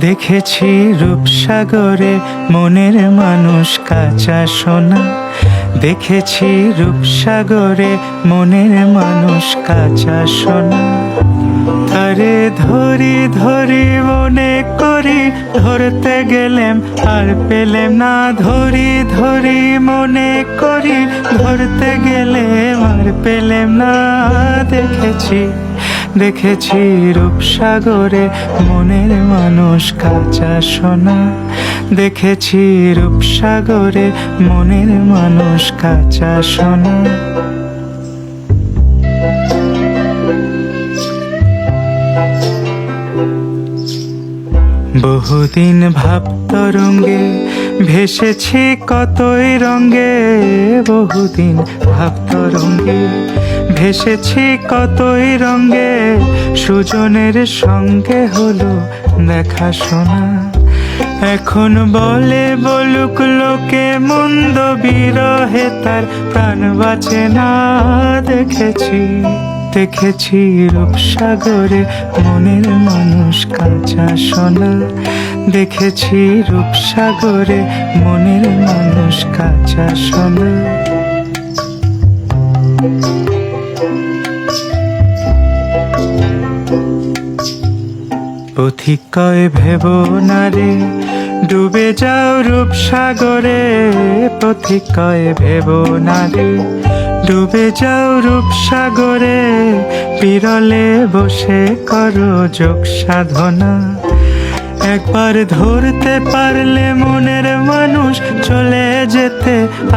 দেখেছি রূপসাগরে মনের মানুষ কাঁচা সোনা। দেখেছি রূপসাগরে মনের মানুষ কাঁচা সোনা। তারে ধরি ধরি, মনে করি, ধরতে গেলেম, আর পেলেম না। ধরি ধরি, মনে করি, ধরতে গেলেম, আর পেলেম না। দেখেছি দেখেছি রূপসাগরে মনের মানুষ কাঁচা সোনা। দেখেছি রূপসাগরে মনের মানুষ কাঁচা সোনা। বহুদিন ভাব তরঙ্গে ভেসেছি কতই রঙ্গে বহুদিন ভাব তরঙ্গে ভেসেছি কতই রঙ্গে সুজনের সঙ্গে হলো দেখা শোনা। এখন বলে বলুক লোকে মন্দ বিরহে, তার প্রাণ বাঁচে না, দেখেছি। দেখেছি রূপসাগরে মনের মানুষ কাঁচা সোনা। দেখেছি রূপসাগরে মনের মানুষ কাঁচা সোনা। পথিক কয় ভেব না রে, ডুবে যাও রূপসাগরে পথিক কয় ভেব না রে, ডুবে যাও রূপসাগরে, বিরলে বসে করো যোগ সাধনা। একবার ধরতে পারলে মনের মানুষ চলে যেতে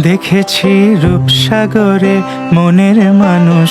দেখেছি রূপসাগরে মনের মানুষ